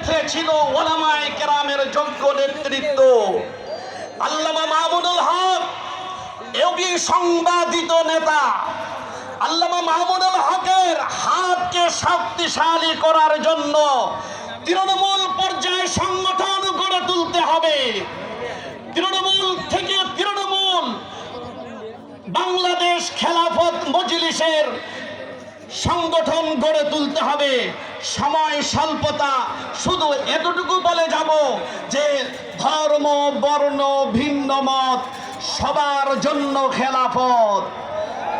নেতৃত্বে ছিল ওলামায়ে কেরামের যোগ্য নেতৃত্ব। আল্লামা মাহমুদুল হক এবি সংবাদিত নেতা। আল্লামা মাহমুদুল হকের হাতকে শক্তিশালী করার জন্য তৃণমূল পর্যায়ে সংগঠন গড়ে তুলতে হবে। তৃণমূল থেকে তৃণমূল বাংলাদেশ খেলাফত মজলিসের সংগঠন গড়ে তুলতে হবে। সময় স্বল্পতা শুধু এতটুকু বলে যাব যে ধর্ম, বর্ণ, ভিন্ন মত সবার জন্য খেলাফত।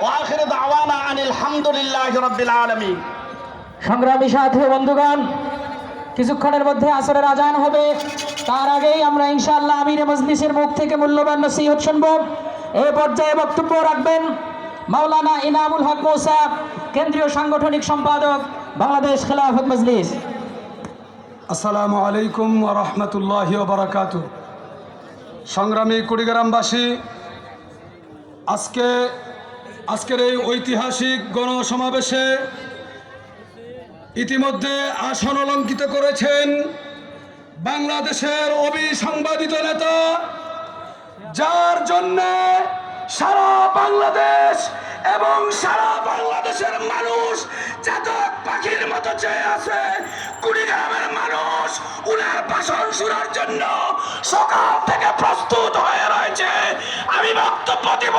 ওয়াখির দাওয়ানা আনিল হামদুলিল্লাহ রব্বিল আলামিন। সংগ্রামী সাথী বন্ধুগণ, কিছুক্ষণের মধ্যে আসরের আজান হবে। তার আগেই আমরা ইনশাআল্লাহ আমির মজলিসের মুখ থেকে মূল্যবান নসিহত শুনব। এ পর্যায়ে বক্তব্য রাখবেন মাওলানা ইনামুল হক মৌসা, কেন্দ্রীয় সাংগঠনিক সম্পাদক। বাংলাদেশ খেলাফত মজলিস। আসসালামু আলাইকুম রহমতুল্লাহ বারাকাত সংগ্রামী কুড়িগ্রামবাসী, আজকে, আজকের এই ঐতিহাসিক গণসমাবেশে ইতিমধ্যে আসন অলঙ্কিত করেছেন বাংলাদেশের অবিসংবাদিত নেতা, যার জন্যে সারা বাংলাদেশ এবং সারা বাংলাদেশের মানুষ চাতক পাখির মতো চেয়ে আছে। কুড়িগ্রামের মানুষ উনার ভাষণ শোনার জন্য সকাল থেকে প্রস্তুত হয়ে রয়েছে। আমি বক্তব্য দিব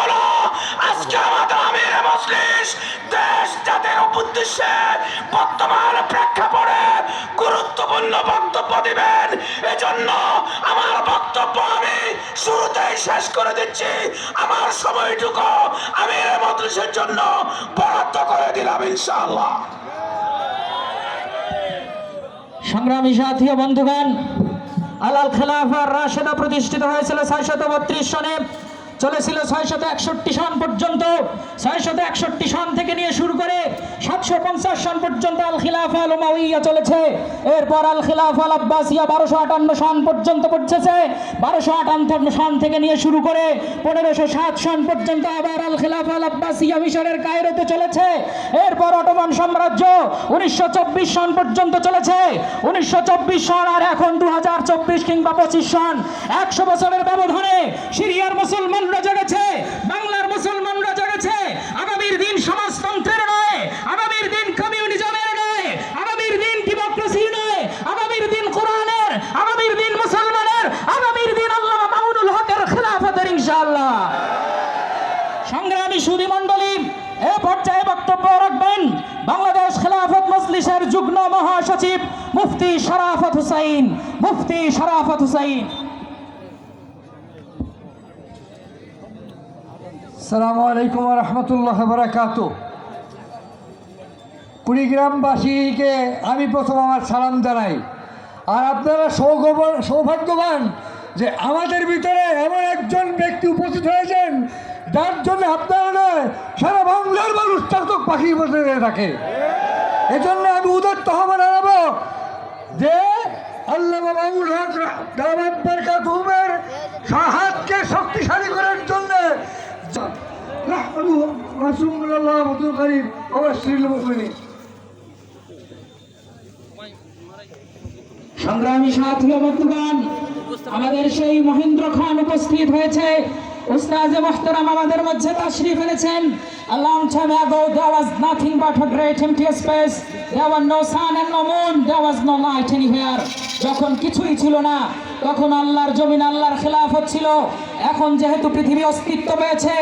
আজকে আমাদের আমির মজলিস দেশ জাতির উদ্দেশ্যে বর্তমান প্রেক্ষাপটে গুরুত্বপূর্ণ বক্তব্য দিবেন। শুরুতেই শেষ করে দিচ্ছি। আমার সময়টুকু আমি মদ্রাসের জন্য বরাদ্দ করে দিলাম, ইনশাআল্লাহ। সংগ্রামী সাথী বন্ধুগণ, আলাল খেলাফার রাশেদা প্রতিষ্ঠিত হয়েছিল ছয়শত বত্রিশ সনে। চলেছিল ছয়শত একষট্টি সন পর্যন্ত। ছয়শত একষট্টি সন থেকে নিয়ে শুরু করে সাতশো পঞ্চাশ সন পর্যন্ত আল খিলাফা আল উমাউইয়া চলেছে। এরপর আল খিলাফা আল আব্বাসিয়া বারোশো আটান্ন সন পর্যন্ত পড়ছে বারোশো আটান্ন সন থেকে নিয়ে শুরু করে পনেরোশো সাত সন পর্যন্ত আবার আল খিলাফা আল আব্বাসিয়া মিশরের কায়রোতে চলেছে। এরপর অটোমান সাম্রাজ্য উনিশশো চব্বিশ সন পর্যন্ত চলেছে। উনিশশো চব্বিশ সন আর এখন দু হাজার চব্বিশ কিংবা পঁচিশ সন। একশো বছরের ব্যবধানে সিরিয়ার মুসলমানরা জেগেছে, বাংলার মুসলমানরা জেগেছে, আগামীর দিন সমাজতন্ত্রের নয়, আগামীর দিন কমিউনিজমের নয়, আগামীর দিন ডেমোক্রেসি নয়, আগামীর দিন কোরআনের, আগামীর দিন মুসলমানের, আগামীর দিন আল্লাহ মামুনুল হকের খেলাফতের ইনশাআল্লাহ। সংগ্রামী সুদী মণ্ডলী, এ পর্যায়ে বক্তব্য রাখবেন বাংলাদেশ খেলাফত মজলিসের যুগ্ম মহাসচিব মুফতি শরাফত হুসাইন, মুফতি শরাফত হুসাইন। সালামু আলাইকুম রহমতুল্লাহ বারাকাত কুড়িগ্রামবাসীকে আমি প্রথম আমার সালাম জানাই। আর আপনারা সৌগব- সৌভাগ্যবান যে আমাদের ভিতরে এমন একজন ব্যক্তি উপস্থিত হয়েছেন, যার জন্য আপনারা নয়, সারা বাংলার মানুষ চাতক পাখির মধ্যে থাকে। এজন্য আমি উদাত্ত আহ্বান জানাব যে আল্লাহ মামুল হক বরকাতুমের হাতকে শক্তিশালী করার জন্য রাহমাতুল্লাহ রাসূলুল্লাহ মতুল করিম অবশ্যই মুমিনিন সংগ্রামী সাথী বন্ধুগণ আমাদের সেই মহেন্দ্র খান উপস্থিত হয়েছে উস্তাজে মোহতারাম আমাদের মধ্যে তাশরিফ এনেছেন A long time ago, there was nothing but a great empty space. There was no sun and no moon. There was no light anywhere. যখন কিছুই ছিল না তখন আল্লাহর জমিন আল্লাহর খেলাফ হচ্ছিল এখন যেহেতু পৃথিবী অস্তিত্ব পেয়েছে,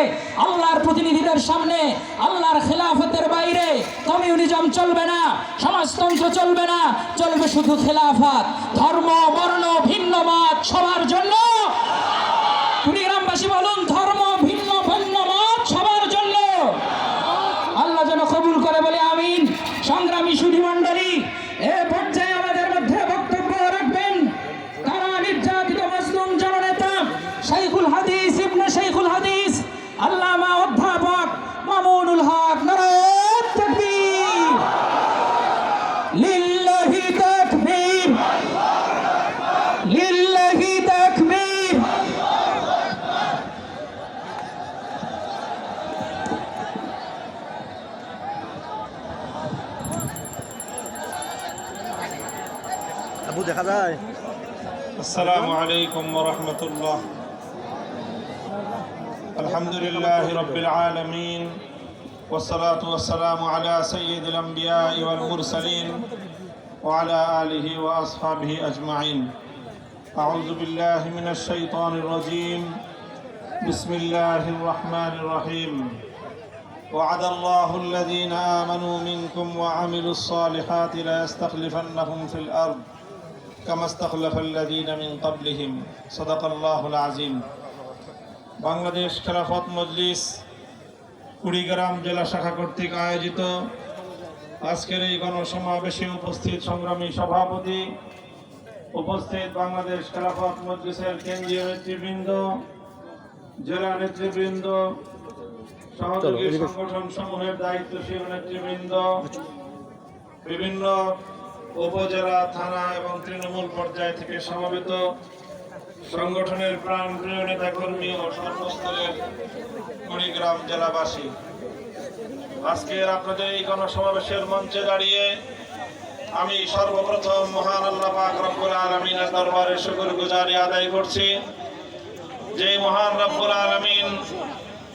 আল্লাহর প্রতিনিধিদের সামনে, আল্লাহর খেলাফতের বাইরে কমিউনিজম চলবে না, সমাজতন্ত্র চলবে না, চলবে শুধু খেলাফাত। ধর্ম, বর্ণ ভিন্ন মত সবার জন্য। কুড়িগ্রামবাসী বলুন, ধর্ম لله تكبير. أبو السلام عليكم ورحمة الله. الحمد لله رب العالمين والصلاة والسلام على سيد الأنبياء والمرسلين وعلى آله وأصحابه أجمعين. أعوذ بالله من الشيطان الرجيم بسم الله الرحمن الرحيم وعد الله الذين آمنوا منكم وعملوا الصالحات ليستخلفنهم في الأرض كما استخلف الذين من قبلهم صدق الله العظيم বাংলাদেশ খেলাফত মজলিস কুড়িগ্রাম জেলা শাখা কর্তৃক আয়োজিত আজকের এই গণসমাবেশে উপস্থিত সংগ্রামী সভাপতি উপস্থিত বাংলাদেশ খেলাফত মজলিসের কেন্দ্রীয় নেতৃবৃন্দ জেলা নেতৃবৃন্দ সহযোগী সংগঠন সমূহের দায়িত্বশীল নেতৃবৃন্দ বিভিন্ন উপজেলা থানা এবং তৃণমূল পর্যায় থেকে সমবেত সংগঠনের প্রাণপ্রিয় নেতাকর্মী ও সর্বস্তরের কুড়িগ্রাম জেলাবাসী। আজকের আপনাদের এই গণসমাবেশের মঞ্চে দাঁড়িয়ে আমি সর্বপ্রথম মহান আল্লাহ পাক রব্বুল আলমিনের দরবারে শুকর গুজারি আদায় করছি যে মহান রব্বুল আলমিন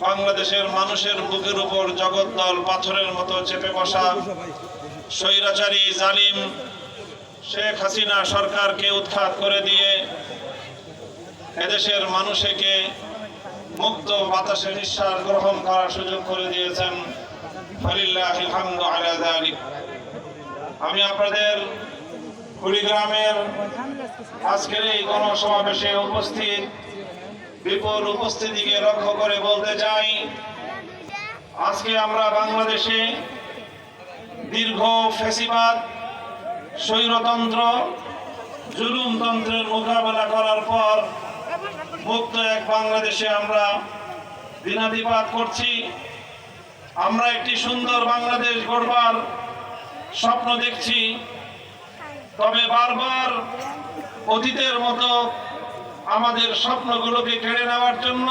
বাংলাদেশের মানুষের বুকের উপর জগদ্দল পাথরের মতো চেপে বসা স্বৈরাচারী জালিম শেখ হাসিনা সরকারকে উৎখাত করে দিয়ে এদেশের মানুষকে মুক্ত বাতাসে নিঃশ্বাস গ্রহণ করার সুযোগ করে দিয়েছেন ফলিল্লাহিল হামদু আলা। আমি আপনাদের কুড়িগ্রামের আজকের এই গণসমাবেশে উপস্থিত, বিপুল উপস্থিতিকে লক্ষ্য করে বলতে চাই, আজকে আমরা বাংলাদেশে দীর্ঘ ফেসিবাদ, স্বৈরতন্ত্র, জুলুমতন্ত্রের মোকাবেলা করার পর মুক্ত এক বাংলাদেশে আমরা দিনাতিপাত করছি। আমরা একটি সুন্দর বাংলাদেশ গড়বার স্বপ্ন দেখছি, তবে বারবার অতীতের মতো আমাদের স্বপ্নগুলোকে কেড়ে নেওয়ার জন্য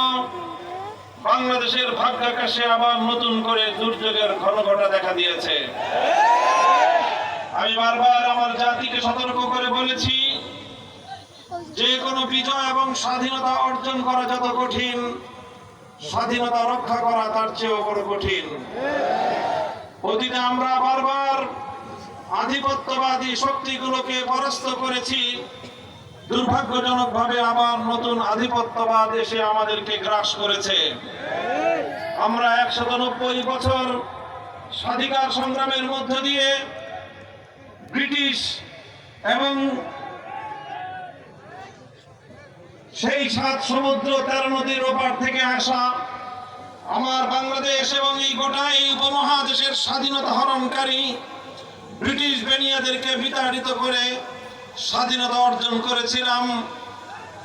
বাংলাদেশের ভাগ্যাকাশে আবার নতুন করে দুর্যোগের ঘনঘটা দেখা দিয়েছে। আমি বারবার আমার জাতিকে সতর্ক করে বলেছি, যে কোনো বিজয় এবং স্বাধীনতা অর্জন করা যত কঠিন, স্বাধীনতা রক্ষা করা তার চেয়েও বড় কঠিন। অতীতে আমরা বারবার আধিপত্যবাদী শক্তিগুলোকে পরাস্ত করেছি। দুর্ভাগ্যজনকভাবে আবার নতুন আধিপত্যবাদ এসে আমাদেরকে গ্রাস করেছে। আমরা একশত নব্বই বছর স্বাধিকার সংগ্রামের মধ্য দিয়ে ব্রিটিশ এবং সেই সাত সমুদ্র তেরো নদীর ওপার থেকে আসা আমার বাংলাদেশ এবং এই গোটা এই উপমহাদেশের স্বাধীনতা হরণকারী ব্রিটিশ বেনিয়াদেরকে বিতাড়িত করে স্বাধীনতা অর্জন করেছিলাম।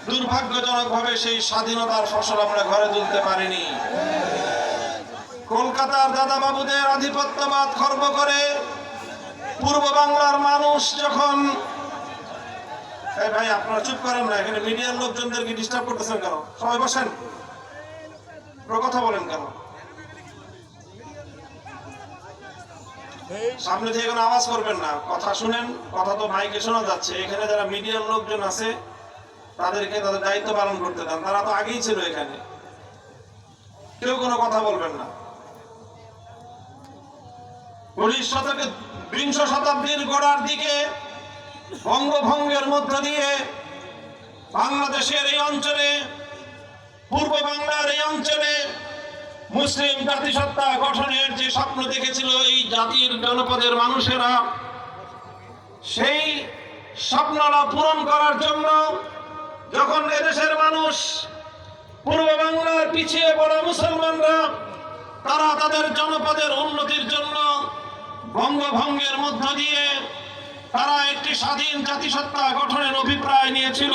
দুর্ভাগ্যজনকভাবে সেই স্বাধীনতার ফসল আমরা ঘরে তুলতে পারিনি। কলকাতার দাদাবাবুদের আধিপত্যবাদ খর্ব করে পূর্ব বাংলার মানুষ যখন ভাই আপনারা চুপ করেন না, এখানে মিডিয়ার লোকজনদেরকে ডিস্টার্ব করতেছেন কেন? সবাই বসেন। কথা বলেন কেন? সামনে থেকে কোনো আওয়াজ করবেন না। কথা শুনেন, কথা তো মাইকে শোনা যাচ্ছে। এখানে যারা মিডিয়ার লোকজন আছে, তাদেরকে তাদের দায়িত্ব পালন করতে দেন। তারা তো আগেই ছিল এখানে। কেউ কোনো কথা বলবেন না। উনিশ শতকে বিংশ শতাব্দীর গোড়ার দিকে, বঙ্গভঙ্গের মধ্য দিয়ে বাংলাদেশের এই অঞ্চলে, পূর্ব বাংলার এই অঞ্চলে মুসলিম জাতিসত্তা গঠনের যে স্বপ্ন দেখেছিল এই জাতির জনপদের মানুষেরা, সেই স্বপ্নটা পূরণ করার জন্য যখন এদেশের মানুষ পূর্ব বাংলার পিছিয়ে পড়া মুসলমানরা, তারা তাদের জনপদের উন্নতির জন্য বঙ্গভঙ্গের মধ্য দিয়ে তারা একটি স্বাধীন জাতিসত্তা গঠনের অভিপ্রায় নিয়েছিল।